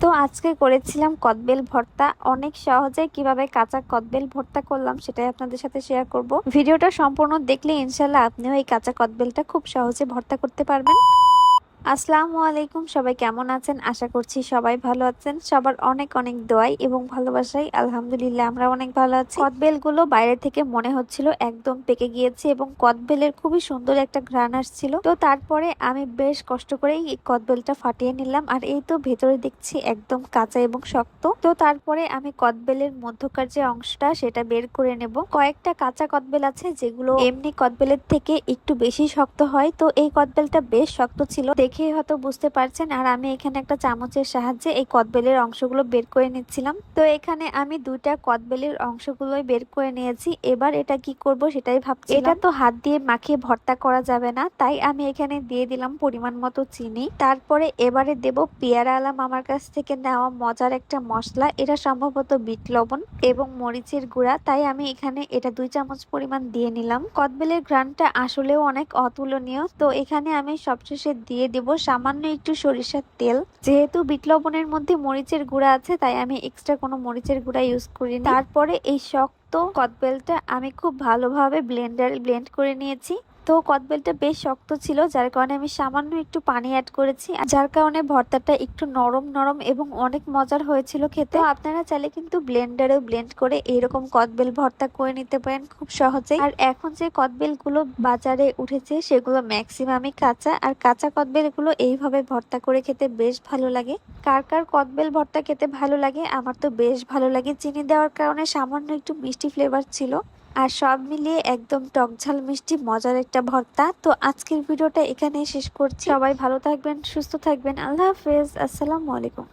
তো আজকে করেছিলাম কদবেল ভর্তা। অনেক সহজে কীভাবে কাঁচা কদবেল ভর্তা করলাম সেটাই আপনাদের সাথে শেয়ার করব। ভিডিওটা সম্পূর্ণ দেখলে ইনশাল্লাহ আপনিও এই কাঁচা কদবেলটা খুব সহজে ভর্তা করতে পারবেন। আসসালামু আলাইকুম, সবাই কেমন আছেন? আশা করছি সবাই ভালো আছেন। সবার অনেক অনেক দোয়াই এবং ভালোবাসাই। আলহামদুলিল্লাহ, আমরা অনেক ভালো আছি। কদবেলগুলো বাইরে থেকে মনে হচ্ছিল একদম পেকে গিয়েছে এবং কদবেলের খুবই সুন্দর একটা ঘ্রাণ আসছিল। তো তারপরে আমি বেশ কষ্ট করে এই কদবেলটা ফাটিয়ে নিলাম আর এই তো ভেতরে দেখছি একদম কাঁচা এবং শক্ত। তো তারপরে আমি কদবেলের মধ্যকার যে অংশটা, সেটা বের করে নেব। কয়েকটা কাঁচা কদবেল আছে যেগুলো এমনি কদবেলের থেকে একটু বেশি শক্ত হয়। তো এই কদবেলটা বেশ শক্ত ছিল। দেখেই হয়তো বুঝতে পারছেন, আর আমি এখানে একটা চামচের সাহায্যে এই কদবেলের অংশগুলো বের করে নিচ্ছিলাম। তো এখানে আমি দুইটা কদবেলের অংশগুলোই বের করে নিয়েছি। এবার এটা কি করব সেটাই ভাবছি এটা তো হাত দিয়ে মাখিয়ে ভর্তা করা যাবে না, তাই আমি এখানে দিয়ে দিলাম পরিমাণ মতো চিনি। তারপরে এবারে দেব পেয়ারা আলাম আমার কাছ থেকে নেওয়া মজার একটা মশলা। এটা সম্ভবত বিট লবণ এবং মরিচের গুঁড়া, তাই আমি এখানে এটা দুই চামচ পরিমাণ দিয়ে নিলাম। কদবেলের ঘ্রানটা আসলেও অনেক অতুলনীয়, তো এখানে আমি সবশেষে দিয়ে দেব সামান্য একটু সরিষার তেল। যেহেতু বিট লবণের মধ্যে মরিচের গুঁড়া আছে, তাই আমি এক্সট্রা কোনো মরিচের গুঁড়া ইউজ করি তারপরে এই শক্ত কদবেলটা আমি খুব ভালোভাবে ব্লেন্ডারে ব্লেন্ড করে নিয়েছি। তো কদবেলটা বেশ শক্ত ছিল, যার কারণে আমি সামান্য একটু পানি অ্যাড করেছি যার কারণে ভর্তাটা একটু নরম নরম এবং অনেক মজার হয়েছিল খেতে। আপনারা চাইলে কিন্তু ব্লেন্ডারে ব্লেন্ড করে এইরকম কদবেল ভর্তা করে নিতে পারেন খুব সহজেই। আর এখন যে কদবেলগুলো বাজারে উঠেছে, সেগুলো ম্যাক্সিমামই কাঁচা, আর কাঁচা কদবেলগুলো এইভাবে ভর্তা করে খেতে বেশ ভালো লাগে। কার কার কদবেল ভর্তা খেতে ভালো লাগে, আমার তো বেশ ভালো লাগে। চিনি দেওয়ার কারণে সামান্য একটু মিষ্টি ফ্লেভার ছিল। আর সব মিলিয়ে একদম টকঝাল মিষ্টি, মজার একটা ভর্তা। তো আজকের ভিডিওটা এখানেই শেষ করছি। সবাই ভালো থাকবেন, সুস্থ থাকবেন। আল্লাহ হাফেজ। আসসালামু আলাইকুম।